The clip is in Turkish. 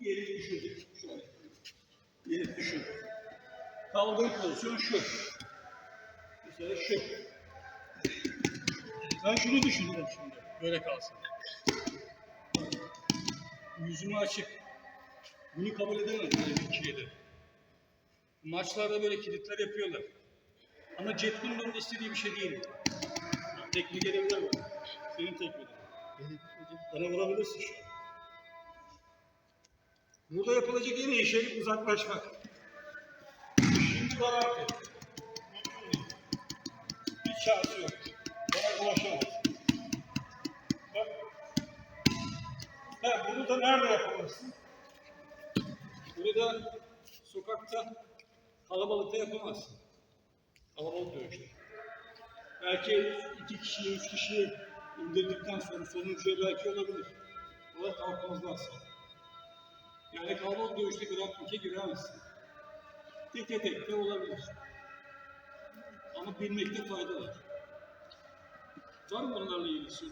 yeri düşündük. Şöyle. Yeri düşün. Kaldır pozisyon şu. Mesela şu. Ben şunu düşündüm şimdi. Böyle kalsın. Yüzümü açık. Bunu kabul edemedim böyle bir kilidi. Maçlarda böyle kilitler yapıyorlar. Ama Jeff Gordon'un istediği bir şey değil. Teknik gelebilir mi? Senin teknik. Bana vurabilirsin şu an. Burada yapılacak en iyi şey uzaklaşmak. Şimdi garanti. Hiç şansı yok. Bana ulaşamaz. Bak. Ha, bunu da nerede yapamazsın? Bunu da sokakta, kalabalıkta yapamazsın. Kalabalık dövüşte. Belki iki kişiyi, üç kişiyi indirdikten sonra sonuncuya belki olabilir. O da kalkmazlarsa. Yani kalabalık dövüşte grapplinge giremezsin. Teke tek de olabilir. Ama bilmekte fayda var. Var mı bunlarla ilgili soru?